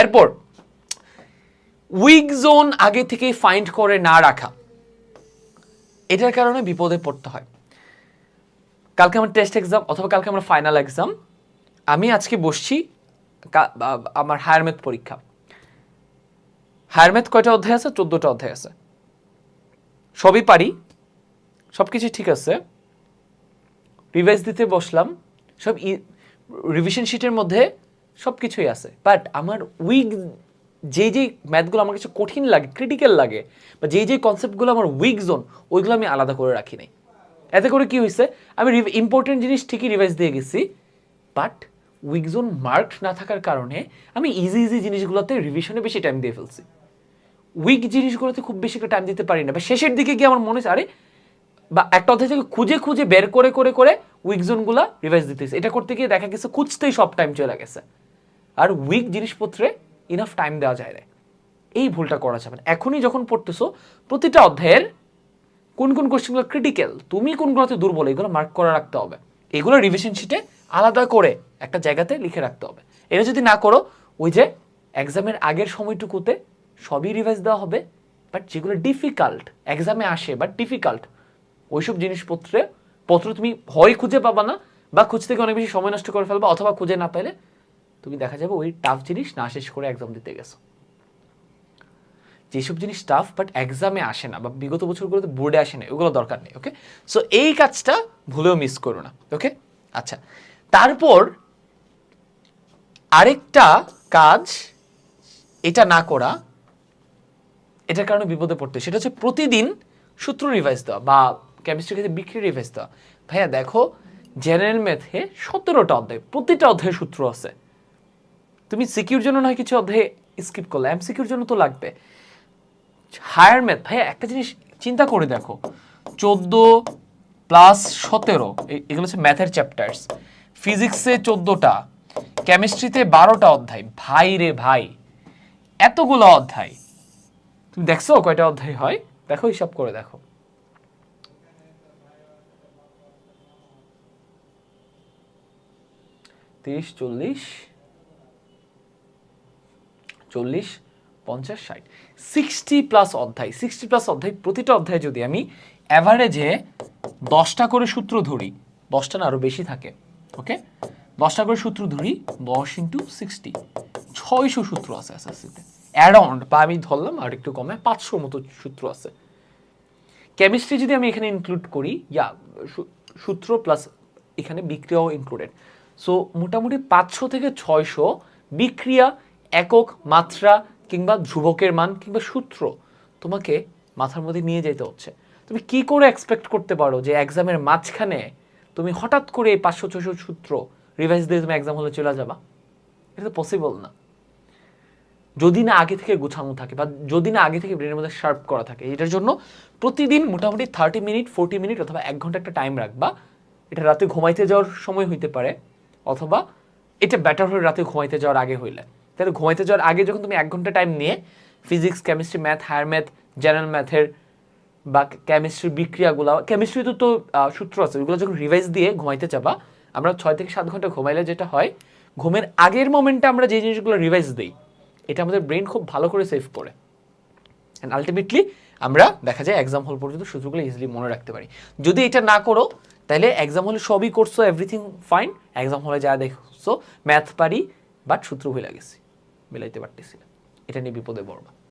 এরপর week zone আগে থেকে ফাইন্ড করে না রাখা। এটার কারণে বিপদে পড়তে হয়। কালকে আমার টেস্ট এক্সাম অথবা কালকে আমার ফাইনাল এক্সাম আমি আজকে বসছি আমার হায়ার ম্যাথ পরীক্ষা। হায়ার ম্যাথ কয়টা অধ্যায় আছে? চোদ্দোটা অধ্যায় আছে। সবই পারি সব কিছু ঠিক আছে। রিভাইজ দিতে বসলাম। সব রিভিশন শিটের মধ্যে সব কিছুই আছে। বাট আমার উইক যেই যেই ম্যাথগুলো আমার কাছে কঠিন লাগে ক্রিটিক্যাল লাগে, বা যেই যেই কনসেপ্টগুলো আমার উইক জোন ওইগুলো আমি আলাদা করে রাখি নাই। এতে করে কি হয়েছে আমি ইম্পর্টেন্ট জিনিস ঠিকই রিভাইজ দিয়ে গেছি বাট উইক জোন মার্ক না থাকার কারণে আমি ইজি ইজি জিনিসগুলোতে রিভিশনে বেশি টাইম দিয়ে ফেলছি। উইক জিনিসগুলোতে খুব বেশি একটা টাইম দিতে পারি না, বা শেষের দিকে গিয়ে আমার মনে হচ্ছে আরে, বা একটা অধ্যায় থেকে খুঁজে খুঁজে বের করে করে করে উইক জোনগুলো রিভাইজ দিতেছে। এটা করতে গিয়ে দেখা গেছে খুঁজতেই সব টাইম চলে গেছে। আর উইক জিনিসপত্রে ইনাফ টাইম দেওয়া যায় না। এই ভুলটা করা যাবে না। এখনই যখন পড়তেছো, প্রতিটা অধ্যায়ের কোন কোন কোশ্চেনগুলো ক্রিটিক্যাল তুমি কোনগুলোতে দুর্বল, এগুলো মার্ক করে রাখতে হবে। এগুলো রিভিশন শিটে আলাদা করে একটা জায়গাতে লিখে রাখতে হবে। এটা যদি না করো, ওই যে এক্সামের আগের সময়টুকুতে সবই রিভাইজ দেওয়া হবে বাট যেগুলো ডিফিকাল্ট এক্সামে আসে বাট ডিফিকাল্ট ওইসব জিনিসপত্রে পত্র তুমি হয় খুঁজে পাবা না, বা খুঁজতে গিয়ে অনেক বেশি সময় নষ্ট করে ফেলবা, অথবা খুঁজে না পেলে তুমি দেখা যাবে ওই টাফ জিনিস না শেষ করে এক্সাম দিতে গেছো। যেসব জিনিস টাফ বাট এক্সামে আসে না, বা বিগত বছরগুলোতে বোর্ডে আসে না, ওগুলো দরকার নেই ওকে সো এই কাজটা ভুলেও মিস করো না ওকে আচ্ছা তারপর আরেকটা কাজ, এটা না করা, এটার কারণে বিপদে পড়তে, সেটা হচ্ছে প্রতিদিন সূত্র রিভাইজ দেওয়া, বা কেমিস্ট্রি ক্ষেত্রে বিক্রি রিভাইজ দেওয়া। ভাইয়া, দেখো জেনারেল ম্যাথে সতেরোটা অধ্যায়, প্রতিটা অধ্যায়ে সূত্র আছে। তুমি সিকিউর জন্য নয়, কিছু অধ্যায়ে স্কিপ করলে। এম সিকিউর জন্য তো লাগবে। হায়ার ম্যাথ ভাইয়া, একটা জিনিস চিন্তা করে দেখো। চোদ্দ প্লাস সতেরো এগুলো হচ্ছে ম্যাথের চ্যাপ্টার্স ফিজিক্সে চোদ্দোটা কেমিস্ট্রিতে বারোটা অধ্যায়। ভাই রে ভাই, এতগুলো অধ্যায়। তুমি দেখছ কয়টা অধ্যায় হয়? দেখো, হিসাব করে দেখো। তিরিশ, চল্লিশ চল্লিশ, পঞ্চাশ, ষাট। সিক্সটি প্লাস অধ্যায় সিক্সটি প্লাস অধ্যায়, প্রতিটা অধ্যায়ে যদি আমি অ্যাভারেজে দশটা করে সূত্র ধরি, দশটা না আরও বেশি থাকে ওকে দশটা করে সূত্র ধরি, দশ ইন্টু সিক্সটি ছয়শো সূত্র আছে এসএসসিতে অ্যারাউন্ড বা আমি ধরলাম আর একটু কমে পাঁচশোর মতো সূত্র আছে। কেমিস্ট্রি যদি আমি এখানে ইনক্লুড করি ইয়া সূত্র প্লাস এখানে বিক্রিয়াও ইনক্লুডেড সো মোটামুটি পাঁচশো থেকে ছয়শো বিক্রিয়া একক মাত্রা কিংবা ধ্রুবকের মান কিংবা সূত্র তোমাকে মাথার মধ্যে নিয়ে যেতে হচ্ছে। তুমি কি করে এক্সপেক্ট করতে পারো যে এক্সামের মাঝখানে তুমি হঠাৎ করে এই পাঁচশো ছশো সূত্র রিভাইজ দিয়ে তুমি এক্সাম হলে চলে যাবা? এটা তো পসিবল না। যদি না আগে থেকে গোছানো থাকে বা যদি না আগে থেকে ব্রেনের মধ্যে শার্প করা থাকে, এটার জন্য প্রতিদিন মোটামুটি থার্টি মিনিট ফোর্টি মিনিট অথবা এক ঘণ্টা একটা টাইম রাখবা। এটা রাতে ঘুমাইতে যাওয়ার সময় হইতে পারে, অথবা এটা বেটার হয়ে রাতে ঘুমাইতে যাওয়ার আগে হইলে। তাহলে ঘুমাইতে যাওয়ার আগে যখন তুমি এক ঘণ্টা টাইম নিয়ে physics chemistry math higher math general ম্যাথের বা কেমিস্ট্রির বিক্রিয়াগুলো কেমিস্ট্রিতে তো আহ, সূত্র আছে ওইগুলো যখন রিভাইজ দিয়ে ঘুমাইতে যাবা আমরা ছয় থেকে সাত ঘণ্টা ঘুমাইলে যেটা হয় ঘুমের আগের মোমেন্টে আমরা যে জিনিসগুলো রিভাইজ দিই এটা আমাদের ব্রেন খুব ভালো করে সেভ করে। অ্যান্ড আলটিমেটলি আমরা দেখা যায় এক্সাম হল পর্যন্ত সূত্রগুলো ইজিলি মনে রাখতে পারি। যদি এটা না করো তাহলে এক্সাম হলে সবই করছ এভরিথিং ফাইন এক্সাম হলে যা দেখছ ম্যাথ পারি বাট সূত্র ভুলে গেছি। মিলাইতে পারতেছি না। এটা নিয়ে বিপদে পড়বা।